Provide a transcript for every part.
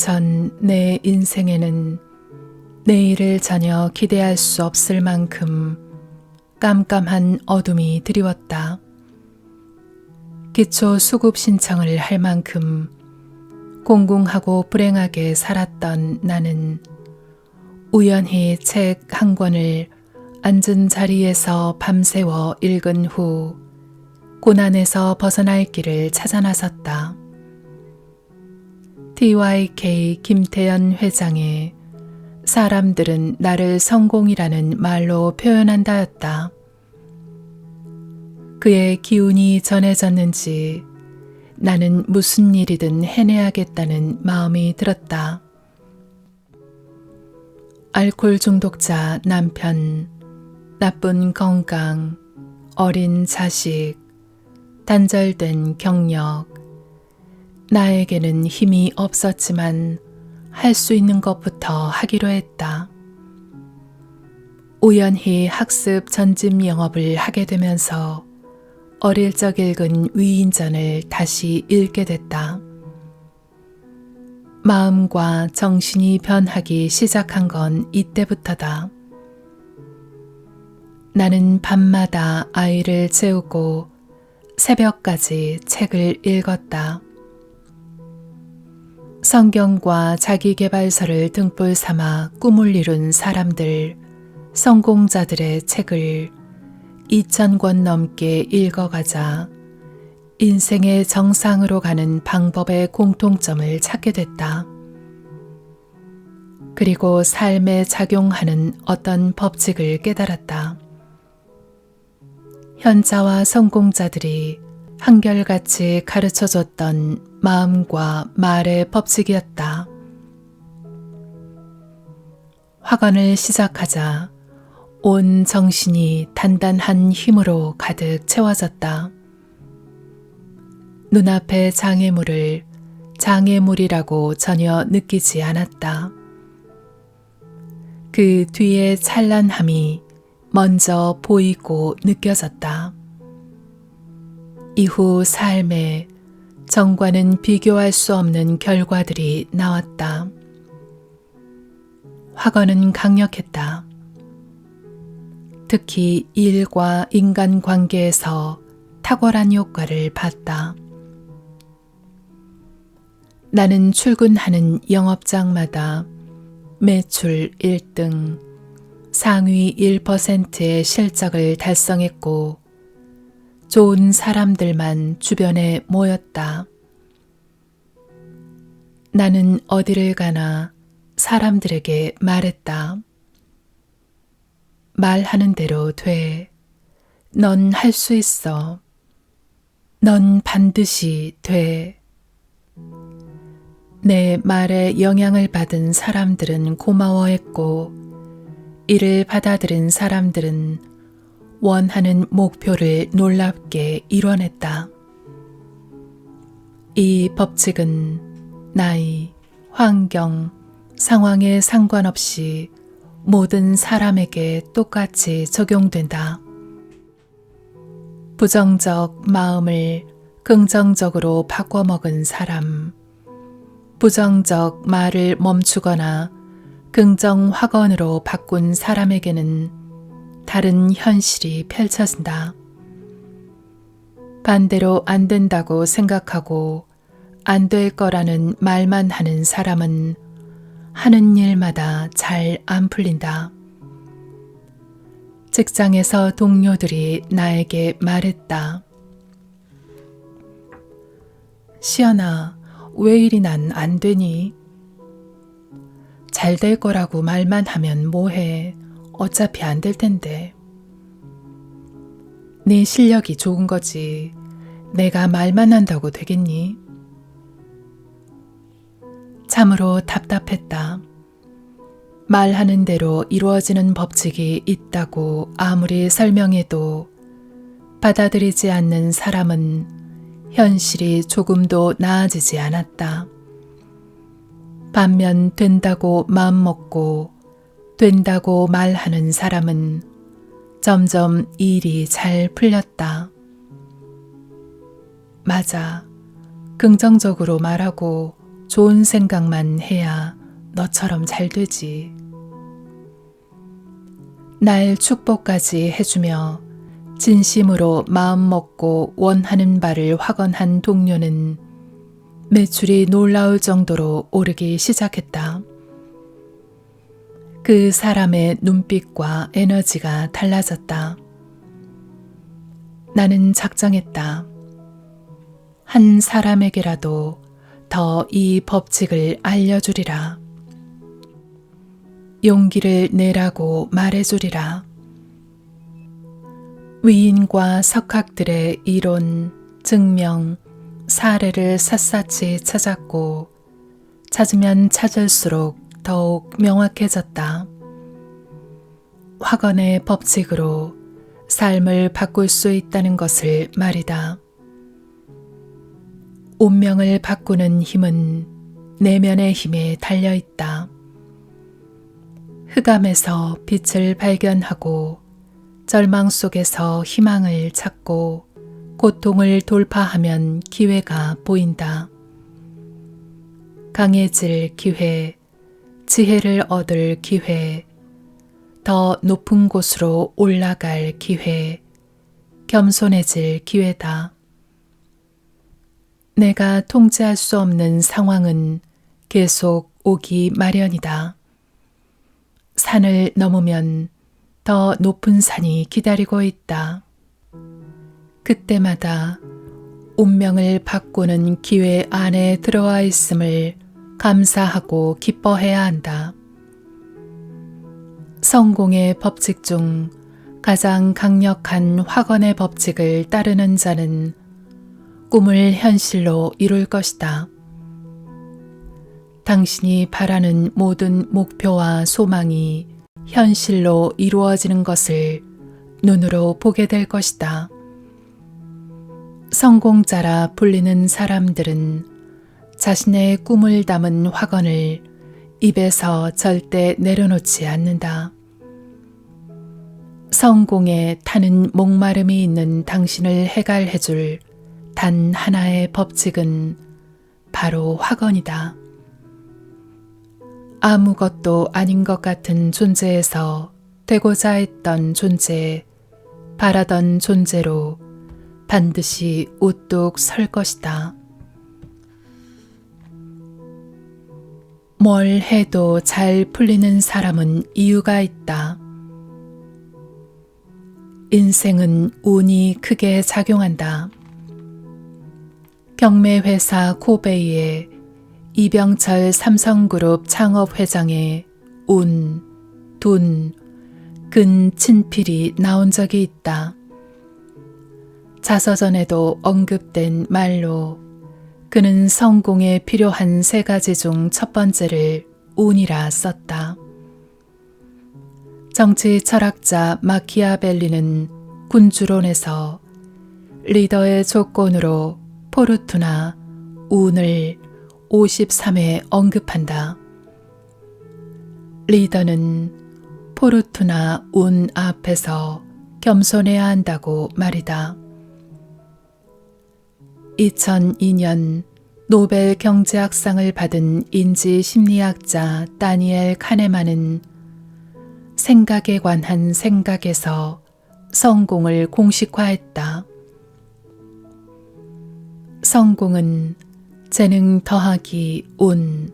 전 내 인생에는 내일을 전혀 기대할 수 없을 만큼 깜깜한 어둠이 드리웠다. 기초 수급 신청을 할 만큼 공공하고 불행하게 살았던 나는 우연히 책 한 권을 앉은 자리에서 밤새워 읽은 후 고난에서 벗어날 길을 찾아 나섰다. TYK 김태연 회장의 사람들은 나를 성공이라는 말로 표현한다였다. 그의 기운이 전해졌는지 나는 무슨 일이든 해내야겠다는 마음이 들었다. 알코올 중독자 남편, 나쁜 건강, 어린 자식, 단절된 경력. 나에게는 힘이 없었지만 할 수 있는 것부터 하기로 했다. 우연히 학습 전집 영업을 하게 되면서 어릴 적 읽은 위인전을 다시 읽게 됐다. 마음과 정신이 변하기 시작한 건 이때부터다. 나는 밤마다 아이를 재우고 새벽까지 책을 읽었다. 성경과 자기개발서를 등불 삼아 꿈을 이룬 사람들, 성공자들의 책을 2,000권 넘게 읽어가자 인생의 정상으로 가는 방법의 공통점을 찾게 됐다. 그리고 삶에 작용하는 어떤 법칙을 깨달았다. 현자와 성공자들이 한결같이 가르쳐 줬던 마음과 말의 법칙이었다. 학원을 시작하자 온 정신이 단단한 힘으로 가득 채워졌다. 눈앞의 장애물을 장애물이라고 전혀 느끼지 않았다. 그 뒤의 찬란함이 먼저 보이고 느껴졌다. 이후 삶에 정과는 비교할 수 없는 결과들이 나왔다. 학원은 강력했다. 특히 일과 인간 관계에서 탁월한 효과를 봤다. 나는 출근하는 영업장마다 매출 1등, 상위 1%의 실적을 달성했고, 좋은 사람들만 주변에 모였다. 나는 어디를 가나 사람들에게 말했다. 말하는 대로 돼. 넌 할 수 있어. 넌 반드시 돼. 내 말에 영향을 받은 사람들은 고마워했고, 이를 받아들인 사람들은 원하는 목표를 놀랍게 이뤄냈다. 이 법칙은 나이, 환경, 상황에 상관없이 모든 사람에게 똑같이 적용된다. 부정적 마음을 긍정적으로 바꿔먹은 사람, 부정적 말을 멈추거나 긍정 확언으로 바꾼 사람에게는 다른 현실이 펼쳐진다. 반대로 안 된다고 생각하고 안 될 거라는 말만 하는 사람은 하는 일마다 잘 안 풀린다. 직장에서 동료들이 나에게 말했다. 시연아, 왜 이리 난 안 되니? 잘 될 거라고 말만 하면 뭐해. 어차피 안 될 텐데. 네 실력이 좋은 거지. 내가 말만 한다고 되겠니? 참으로 답답했다. 말하는 대로 이루어지는 법칙이 있다고 아무리 설명해도 받아들이지 않는 사람은 현실이 조금도 나아지지 않았다. 반면 된다고 마음먹고 된다고 말하는 사람은 점점 일이 잘 풀렸다. 맞아. 긍정적으로 말하고 좋은 생각만 해야 너처럼 잘 되지. 날 축복까지 해주며 진심으로 마음 먹고 원하는 바를 확언한 동료는 매출이 놀라울 정도로 오르기 시작했다. 그 사람의 눈빛과 에너지가 달라졌다. 나는 작정했다. 한 사람에게라도 더 이 법칙을 알려주리라. 용기를 내라고 말해주리라. 위인과 석학들의 이론, 증명, 사례를 샅샅이 찾았고 찾으면 찾을수록 더욱 명확해졌다. 확언의 법칙으로 삶을 바꿀 수 있다는 것을 말이다. 운명을 바꾸는 힘은 내면의 힘에 달려 있다. 흑암에서 빛을 발견하고 절망 속에서 희망을 찾고 고통을 돌파하면 기회가 보인다. 강해질 기회, 지혜를 얻을 기회, 더 높은 곳으로 올라갈 기회, 겸손해질 기회다. 내가 통제할 수 없는 상황은 계속 오기 마련이다. 산을 넘으면 더 높은 산이 기다리고 있다. 그때마다 운명을 바꾸는 기회 안에 들어와 있음을 감사하고 기뻐해야 한다. 성공의 법칙 중 가장 강력한 확언의 법칙을 따르는 자는 꿈을 현실로 이룰 것이다. 당신이 바라는 모든 목표와 소망이 현실로 이루어지는 것을 눈으로 보게 될 것이다. 성공자라 불리는 사람들은 자신의 꿈을 담은 확언을 입에서 절대 내려놓지 않는다. 성공에 타는 목마름이 있는 당신을 해갈해줄 단 하나의 법칙은 바로 확언이다. 아무것도 아닌 것 같은 존재에서 되고자 했던 존재, 바라던 존재로 반드시 우뚝 설 것이다. 뭘 해도 잘 풀리는 사람은 이유가 있다. 인생은 운이 크게 작용한다. 경매회사 코베이의 이병철 삼성그룹 창업회장의 운, 둔, 근 친필이 나온 적이 있다. 자서전에도 언급된 말로 그는 성공에 필요한 세 가지 중 첫 번째를 운이라 썼다. 정치 철학자 마키아벨리는 군주론에서 리더의 조건으로 포르투나 운을 53회 언급한다. 리더는 포르투나 운 앞에서 겸손해야 한다고 말이다. 2002년 노벨 경제학상을 받은 인지 심리학자 다니엘 카네만은 생각에 관한 생각에서 성공을 공식화했다. 성공은 재능 더하기 운.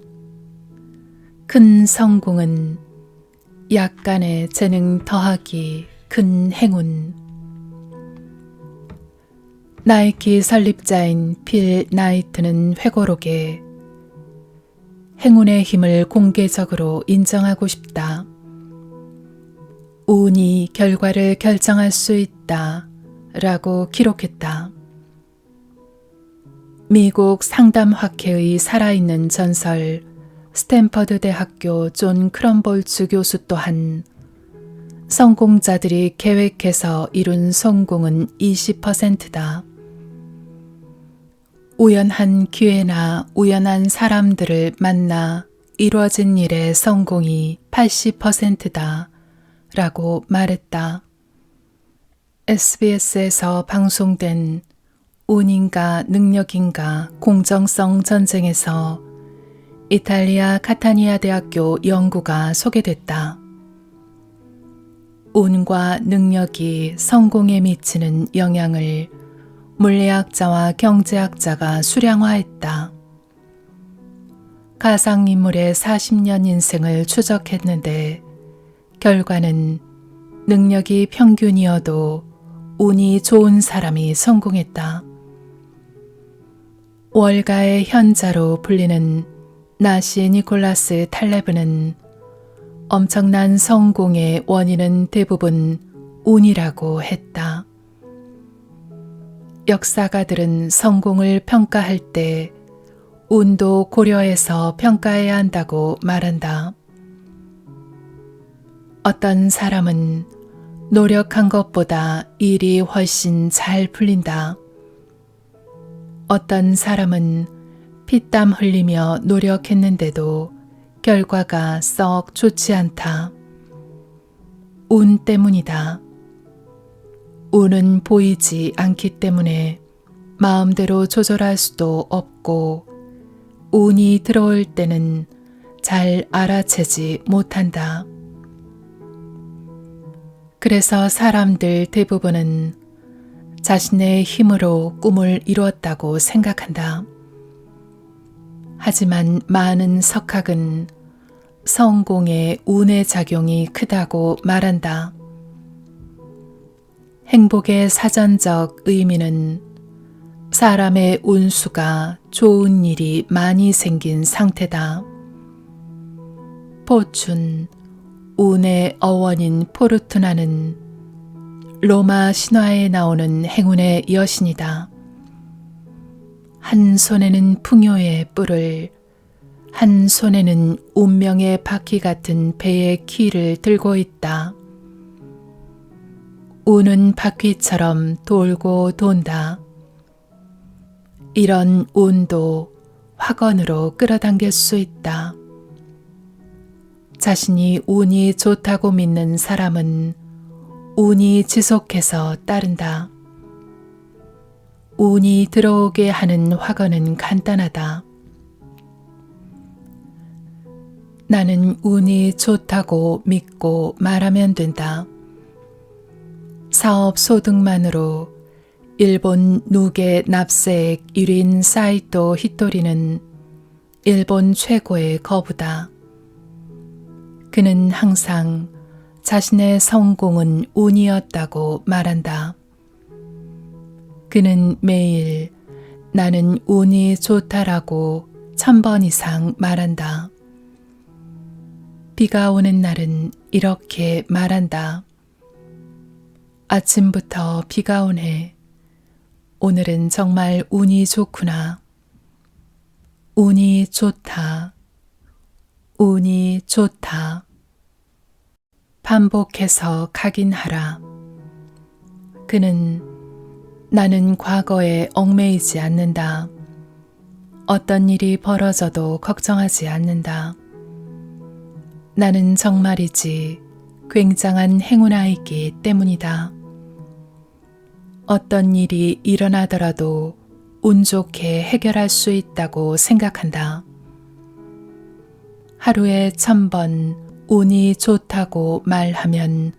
큰 성공은 약간의 재능 더하기 큰 행운. 나이키 설립자인 필 나이트는 회고록에 행운의 힘을 공개적으로 인정하고 싶다. 운이 결과를 결정할 수 있다. 라고 기록했다. 미국 상담학회의 살아있는 전설 스탠퍼드 대학교 존 크럼볼츠 교수 또한 성공자들이 계획해서 이룬 성공은 20%다. 우연한 기회나 우연한 사람들을 만나 이루어진 일의 성공이 80%다. 라고 말했다. SBS에서 방송된 운인가 능력인가 공정성 전쟁에서 이탈리아 카타니아 대학교 연구가 소개됐다. 운과 능력이 성공에 미치는 영향을 물리학자와 경제학자가 수량화했다. 가상인물의 40년 인생을 추적했는데 결과는 능력이 평균이어도 운이 좋은 사람이 성공했다. 월가의 현자로 불리는 나시 니콜라스 탈레브는 엄청난 성공의 원인은 대부분 운이라고 했다. 역사가들은 성공을 평가할 때 운도 고려해서 평가해야 한다고 말한다. 어떤 사람은 노력한 것보다 일이 훨씬 잘 풀린다. 어떤 사람은 피땀 흘리며 노력했는데도 결과가 썩 좋지 않다. 운 때문이다. 운은 보이지 않기 때문에 마음대로 조절할 수도 없고 운이 들어올 때는 잘 알아채지 못한다. 그래서 사람들 대부분은 자신의 힘으로 꿈을 이루었다고 생각한다. 하지만 많은 석학은 성공의 운의 작용이 크다고 말한다. 행복의 사전적 의미는 사람의 운수가 좋은 일이 많이 생긴 상태다. 포춘, 운의 어원인 포르투나는 로마 신화에 나오는 행운의 여신이다. 한 손에는 풍요의 뿔을, 한 손에는 운명의 바퀴 같은 배의 키를 들고 있다. 운은 바퀴처럼 돌고 돈다. 이런 운도 화건으로 끌어당길 수 있다. 자신이 운이 좋다고 믿는 사람은 운이 지속해서 따른다. 운이 들어오게 하는 화건은 간단하다. 나는 운이 좋다고 믿고 말하면 된다. 사업 소득만으로 일본 누계 납세액 1인 사이토 히토리는 일본 최고의 거부다. 그는 항상 자신의 성공은 운이었다고 말한다. 그는 매일 나는 운이 좋다라고 천 번 이상 말한다. 비가 오는 날은 이렇게 말한다. 아침부터 비가 오네. 오늘은 정말 운이 좋구나. 운이 좋다. 운이 좋다. 반복해서 각인하라. 그는 나는 과거에 얽매이지 않는다. 어떤 일이 벌어져도 걱정하지 않는다. 나는 정말이지 굉장한 행운아이기 때문이다. 어떤 일이 일어나더라도 운 좋게 해결할 수 있다고 생각한다. 하루에 천 번 운이 좋다고 말하면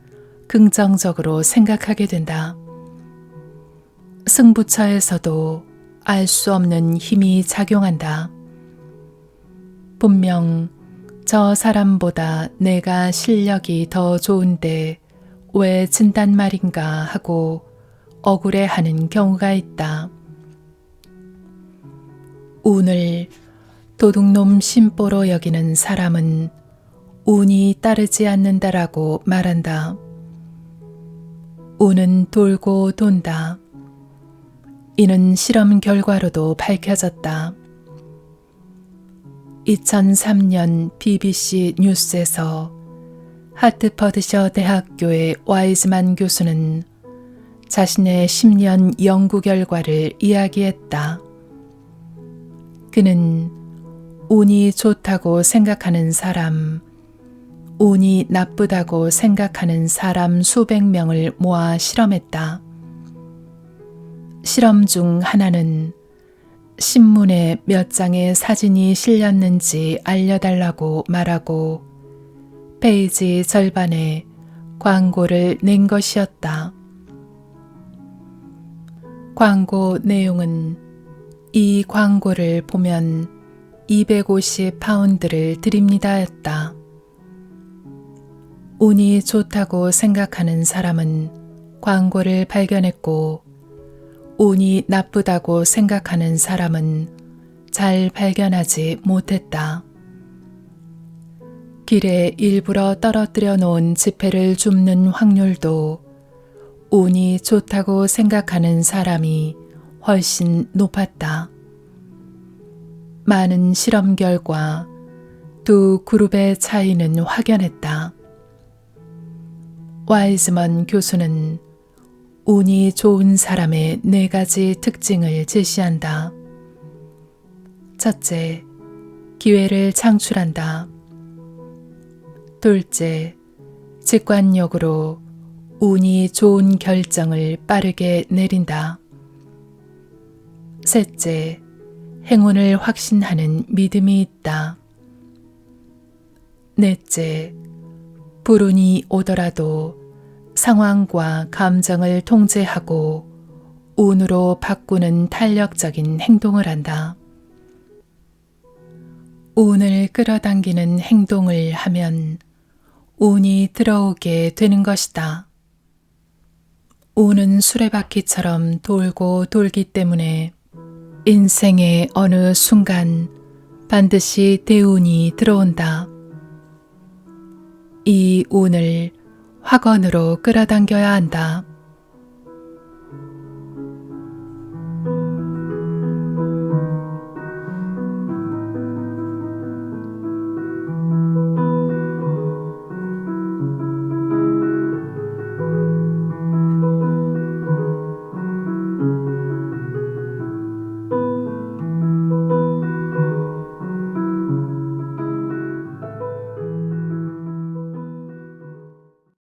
긍정적으로 생각하게 된다. 승부처에서도 알 수 없는 힘이 작용한다. 분명 저 사람보다 내가 실력이 더 좋은데 왜 진단 말인가 하고 억울해 하는 경우가 있다. 운을 도둑놈 심보로 여기는 사람은 운이 따르지 않는다라고 말한다. 운은 돌고 돈다. 이는 실험 결과로도 밝혀졌다. 2003년 BBC 뉴스에서 하트퍼드셔 대학교의 와이즈만 교수는 자신의 10년 연구 결과를 이야기했다. 그는 운이 좋다고 생각하는 사람, 운이 나쁘다고 생각하는 사람 수백 명을 모아 실험했다. 실험 중 하나는 신문에 몇 장의 사진이 실렸는지 알려달라고 말하고 페이지 절반에 광고를 낸 것이었다. 광고 내용은 이 광고를 보면 250 파운드를 드립니다였다. 운이 좋다고 생각하는 사람은 광고를 발견했고, 운이 나쁘다고 생각하는 사람은 잘 발견하지 못했다. 길에 일부러 떨어뜨려 놓은 지폐를 줍는 확률도 운이 좋다고 생각하는 사람이 훨씬 높았다. 많은 실험 결과 두 그룹의 차이는 확연했다. 와이즈먼 교수는 운이 좋은 사람의 네 가지 특징을 제시한다. 첫째, 기회를 창출한다. 둘째, 직관력으로 운이 좋은 결정을 빠르게 내린다. 셋째, 행운을 확신하는 믿음이 있다. 넷째, 불운이 오더라도 상황과 감정을 통제하고 운으로 바꾸는 탄력적인 행동을 한다. 운을 끌어당기는 행동을 하면 운이 들어오게 되는 것이다. 운은 수레바퀴처럼 돌고 돌기 때문에 인생의 어느 순간 반드시 대운이 들어온다. 이 운을 확언으로 끌어당겨야 한다.